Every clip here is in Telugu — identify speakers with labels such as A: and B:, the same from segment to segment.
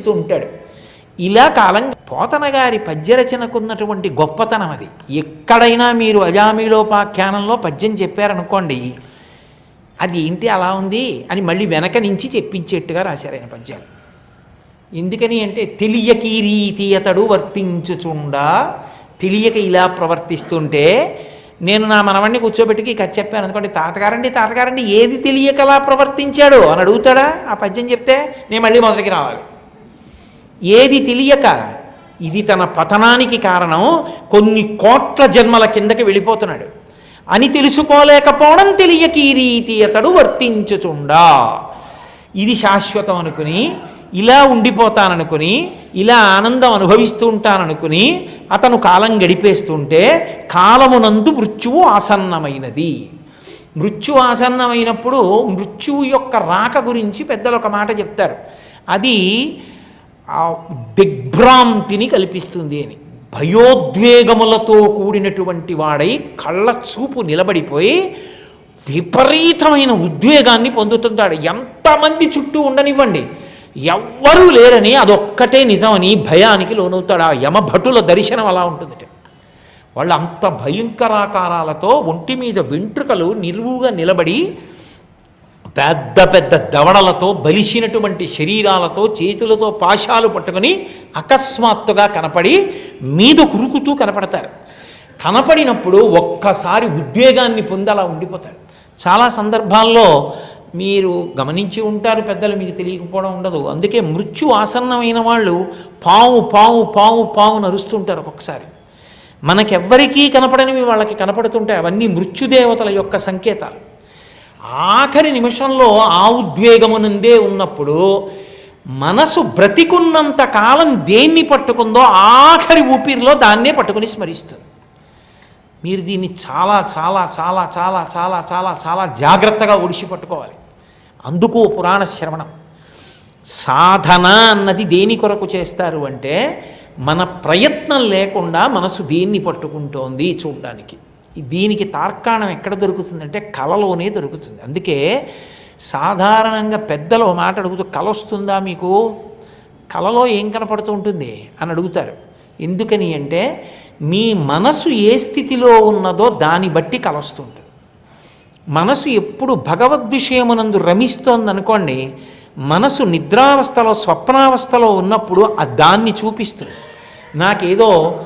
A: చేస్తూ ఉంటాడు. ఇలా కాలం పోతన గారి పద్యరచనకున్నటువంటి గొప్పతనం అది. ఎక్కడైనా మీరు అజామిలోపాఖ్యానంలో పద్యం చెప్పారనుకోండి అది ఏంటి అలా ఉంది అని మళ్ళీ వెనక నుంచి చెప్పించేట్టుగా రాశారు పద్యాలు. ఎందుకని అంటే తెలియక ఈ రీతి అతడు వర్తించుచుండా తెలియక ఇలా ప్రవర్తిస్తుంటే నేను నా మనవణ్ణి కూర్చోబెట్టుకి కథ చెప్పాను అనుకోండి తాతగారండి తాతగారండి ఏది తెలియకలా ప్రవర్తించాడు? అని అడుగుతాడా ఆ పద్యం చెప్తే? నేను మళ్ళీ మొదటికి రావాలి. ఏది తెలియక ఇది తన పతనానికి కారణం కొన్ని కోట్ల జన్మల కిందకి వెళ్ళిపోతున్నాడు. అని తెలుసుకోలేకపోవడం తెలియక ఈ రీతి అతడు వర్తించుచుండా. ఇది శాశ్వతం అనుకుని ఇలా ఉండిపోతాననుకుని ఇలా ఆనందం అనుభవిస్తూ ఉంటాననుకుని అతను కాలం గడిపేస్తుంటే కాలమునందు మృత్యువు ఆసన్నమైనది. మృత్యు ఆసన్నమైనప్పుడు మృత్యువు యొక్క రాక గురించి పెద్దలు ఒక మాట చెప్తారు. అది ఆ దిగ్భ్రాంతిని కల్పిస్తుంది అని. భయోద్వేగములతో కూడినటువంటి వాడై కళ్ళ చూపు నిలబడిపోయి విపరీతమైన ఉద్వేగాన్ని పొందుతుంటాడు. ఎంతమంది చుట్టూ ఉండనివ్వండి. ఎవ్వరూ లేరని అదొక్కటే నిజమని భయానికి లోనవుతాడు. ఆ యమభటుల దర్శనం అలా ఉంటుంది వాళ్ళు అంత భయంకరాకారాలతో ఒంటి మీద వెంట్రుకలు నిలువుగా నిలబడి పెద్ద పెద్ద దవడలతో బలిసినటువంటి శరీరాలతో చేతులతో పాశాలు పట్టుకొని అకస్మాత్తుగా కనపడి మీద కురుకుతూ కనపడతారు. కనపడినప్పుడు ఒక్కసారి ఉద్వేగాన్ని పొందలా ఉండిపోతాడు చాలా సందర్భాల్లో మీరు గమనించి ఉంటారు పెద్దలు మీకు తెలియకపోవడం ఉండదు. అందుకే మృత్యు ఆసన్నమైన వాళ్ళు పాము పాము పాము పాము నరుస్తుంటారు ఒక్కొక్కసారి. మనకెవ్వరికీ కనపడనివి వాళ్ళకి కనపడుతుంటాయి. అవన్నీ మృత్యుదేవతల యొక్క సంకేతాలు. ఆఖరి నిమిషంలో ఆ ఉద్వేగమునందే ఉన్నప్పుడు మనసు బ్రతికున్నంత కాలం దేన్ని పట్టుకుందో ఆఖరి ఊపిరిలో దాన్నే పట్టుకుని స్మరిస్తుంది. మీరు దీన్ని చాలా చాలా చాలా చాలా చాలా చాలా చాలా జాగ్రత్తగా ఒడిసి పట్టుకోవాలి. అందుకు పురాణ శ్రవణం. సాధన అన్నది దేని కొరకు చేస్తారు అంటే మన ప్రయత్నం లేకుండా మనసు దేన్ని పట్టుకుంటోంది చూడడానికి. దీనికి తార్కాణం ఎక్కడ దొరుకుతుందంటే కళలోనే దొరుకుతుంది. అందుకే సాధారణంగా పెద్దలు మాట అడుగుతూ కళ వస్తుందా మీకు? కళలో ఏం కనపడుతూ ఉంటుంది? అని అడుగుతారు. ఎందుకని అంటే మీ మనసు ఏ స్థితిలో ఉన్నదో దాన్ని బట్టి కళ వస్తుంటుంది మనసు ఎప్పుడు భగవద్ విషయమునందు రమిస్తోందనుకోండి మనసు నిద్రావస్థలో స్వప్నావస్థలో ఉన్నప్పుడు ఆ దాన్ని చూపిస్తుంది. నాకేదో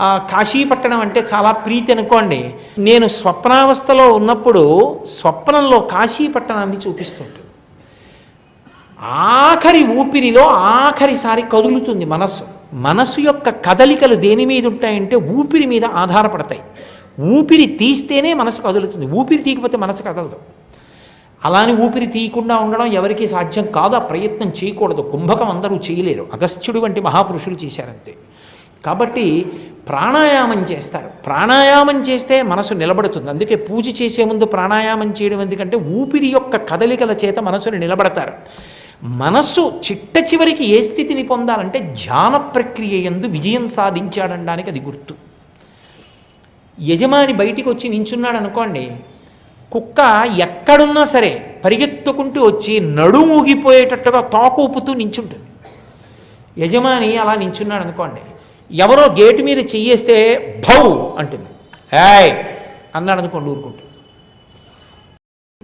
A: కాశీపట్టణం అంటే చాలా ప్రీతి అనుకోండి. నేను స్వప్నావస్థలో ఉన్నప్పుడు స్వప్నంలో కాశీపట్టణాన్ని చూపిస్తుంటుంది. ఆఖరి ఊపిరిలో ఆఖరిసారి కదులుతుంది మనస్సు. మనస్సు యొక్క కదలికలు దేని మీద ఉంటాయంటే ఊపిరి మీద ఆధారపడతాయి. ఊపిరి తీస్తేనే మనసు కదులుతుంది. ఊపిరి తీయకపోతే మనసు కదలదు. అలానే ఊపిరి తీయకుండా ఉండడం ఎవరికీ సాధ్యం కాదు. ఆ ప్రయత్నం చేయకూడదు. కుంభకం అందరూ చేయలేరు. అగస్త్యుడు వంటి మహాపురుషులు చేశారంతే. కాబట్టి ప్రాణాయామం చేస్తారు. ప్రాణాయామం చేస్తే మనసు నిలబడుతుంది. అందుకే పూజ చేసే ముందు ప్రాణాయామం చేయడం ఎందుకంటే ఊపిరి యొక్క కదలికల చేత మనసుని నిలబడతారు. మనస్సు చిట్ట చివరికి ఏ స్థితిని పొందాలంటే ధ్యాన ప్రక్రియ ఎందు విజయం సాధించాడనడానికి అది గుర్తు. యజమాని బయటికి వచ్చి నించున్నాడు అనుకోండి కుక్క ఎక్కడున్నా సరే పరిగెత్తుకుంటూ వచ్చి నడుమూగిపోయేటట్టుగా తోకూపుతూ నించుంటుంది. యజమాని అలా నించున్నాడు అనుకోండి ఎవరో గేటు మీద చెయ్యేస్తే భౌ అంటుంది. హాయ్ అన్నాడు అనుకోండి ఊరుకుంటూ.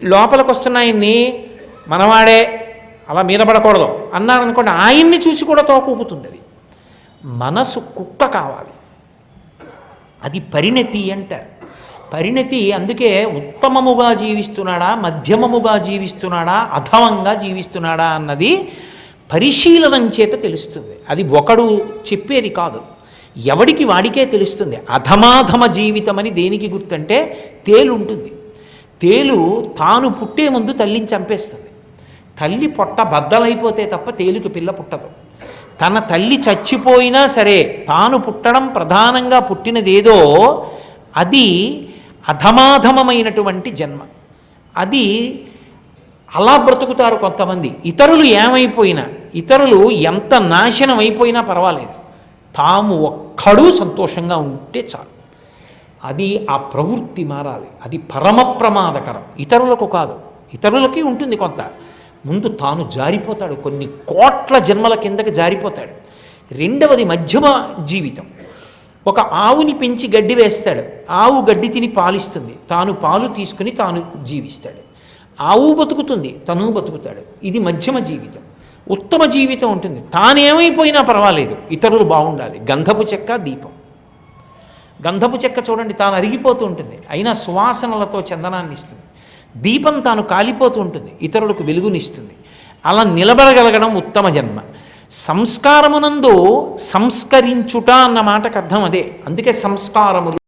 A: లోపలికి వస్తున్న ఆయన్ని మనవాడే అలా మీద పడకూడదు. అన్నాడు అనుకోండి ఆయన్ని చూసి కూడా తోకూపుతుంది అది. మనసు కుక్క కావాలి. అది పరిణతి అంటారు. పరిణతి అందుకే ఉత్తమముగా జీవిస్తున్నాడా మధ్యమముగా జీవిస్తున్నాడా అధమంగా జీవిస్తున్నాడా అన్నది పరిశీలనం చేత తెలుస్తుంది. అది ఒకడు చెప్పేది కాదు. ఎవడికి వాడికే తెలుస్తుంది? అధమాధమ జీవితం అని దేనికి గుర్తంటే తేలు ఉంటుంది. తేలు తాను పుట్టే ముందు తల్లిని చంపేస్తుంది. తల్లి పొట్ట బద్దలైపోతే తప్ప తేలుకి పిల్ల పుట్టదు. తన తల్లి చచ్చిపోయినా సరే తాను పుట్టడం ప్రధానంగా పుట్టినదేదో అది అధమాధమమైనటువంటి జన్మ. అది అలా బ్రతుకుతారు కొంతమంది. ఇతరులు ఏమైపోయినా ఇతరులు ఎంత నాశనం అయిపోయినా పర్వాలేదు. తాము ఒక్కడూ సంతోషంగా ఉంటే చాలు. అది ఆ ప్రవృత్తి మారాలి. అది పరమ ప్రమాదకరం. ఇతరులకు కాదు. ఇతరులకి ఉంటుంది కొంత. ముందు తాను జారిపోతాడు. కొన్ని కోట్ల జన్మల కిందకి జారిపోతాడు. రెండవది మధ్యమ జీవితం. ఒక ఆవుని పెంచి గడ్డి వేస్తాడు. ఆవు గడ్డి తిని పాలిస్తుంది. తాను పాలు తీసుకుని తాను జీవిస్తాడు. ఆవు బతుకుతుంది. తను బతుకుతాడు. ఇది మధ్యమ జీవితం. ఉత్తమ జీవితం ఉంటుంది. తానేమైపోయినా పర్వాలేదు. ఇతరులు బాగుండాలి. గంధపు చెక్క దీపం. గంధపు చెక్క చూడండి తాను అరిగిపోతూ ఉంటుంది. అయినా సువాసనలతో చందనాన్ని ఇస్తుంది. దీపం తాను కాలిపోతూ ఉంటుంది. ఇతరులకు వెలుగునిస్తుంది. అలా నిలబడగలగడం ఉత్తమ జన్మ. సంస్కారమునందు సంస్కరించుట అన్న మాటకు అర్థం అదే. అందుకే సంస్కారములు